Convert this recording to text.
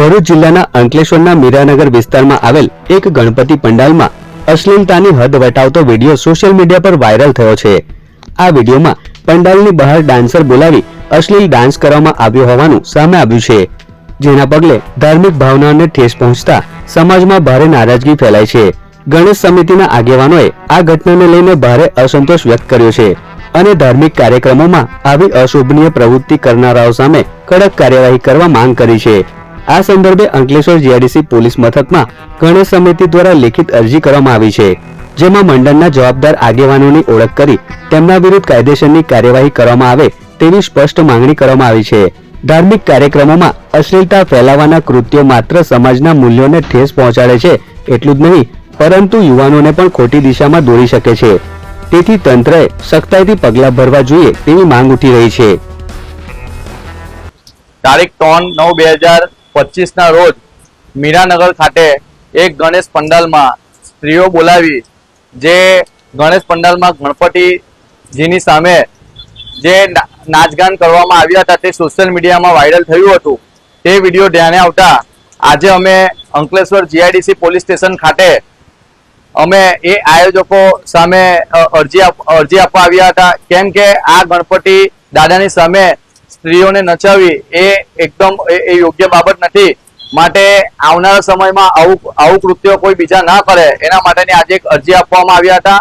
ભરૂચ જિલ્લાના અંકલેશ્વરના મીરાનગર વિસ્તારમાં આવેલ એક ગણપતિ પંડાલમાં અશ્લીલતાની હદ વટાવતો વીડિયો સોશિયલ મીડિયા પર વાયરલ થયો છે. આ વિડીયોમાં પંડાલની બહાર ડાન્સર બોલાવી અશ્લીલ ડાન્સ કરવામાં આવ્યો હોવાનું સામે આવ્યું છે. જેના પગલે ધાર્મિક ભાવનાઓને ઠેસ પહોંચતા સમાજમાં ભારે નારાજગી ફેલાઈ છે. ગણેશ સમિતિના આગેવાનોએ આ ઘટનાને લઈને ભારે અસંતોષ વ્યક્ત કર્યો છે અને ધાર્મિક કાર્યક્રમોમાં આવી અશોભનીય પ્રવૃત્તિ કરનારાઓ સામે કડક કાર્યવાહી કરવા માંગ કરી છે. આ સંદર્ભે અંકલેશ્વર જીઆઈડીસી પોલીસ મથકમાં ગણેશ સમિતિ દ્વારા લેખિત અરજી કરવામાં આવી છે, જેમાં મંડળના જવાબદાર આગેવાનોની ઓળખ કરી તેમના વિરુદ્ધ કાયદેસરની કાર્યવાહી કરવામાં આવે તેવી સ્પષ્ટ માંગણી કરવામાં આવી છે. ધાર્મિક કાર્યક્રમોમાં અશ્લીલતા ફેલાવવાના કૃત્યો માત્ર સમાજના મૂલ્યોને ઠેસ પહોંચાડે છે એટલું જ નહીં, પરંતુ યુવાનોને પણ ખોટી દિશામાં દોરી શકે છે. તેથી તંત્રએ સખ્તાઈથી પગલાં ભરવા જોઈએ તેવી માંગ ઉઠી રહી છે. તારીખ ત્રણ નવ બે હજાર પચીસના રોજ મીરાનગર ખાતે એક ગણેશ પંડાલમાં સ્ત્રીઓ બોલાવી, જે ગણેશ પંડાલમાં ગણપતિજીની સામે જે નાચગાન કરવામાં આવ્યા હતા, તે સોશિયલ મીડિયામાં વાયરલ થયું હતું. તે વીડિયો ધ્યાને આવતા આજે અમે અંકલેશ્વર જીઆઈડીસી પોલીસ સ્ટેશન ખાતે અમે એ આયોજકો સામે અરજી અરજી આપવા આવ્યા હતા. કેમ કે આ ગણપતિ દાદાની સામે સ્ત્રીઓને નચાવી એ એકદમ એ- યોગ્ય બાબત નથી. માટે આવનારા સમયમાં આવું આવું કૃત્યો કોઈ બીજા ના કરે, એના માટેની આજે એક અરજી આપવામાં આવ્યા હતા.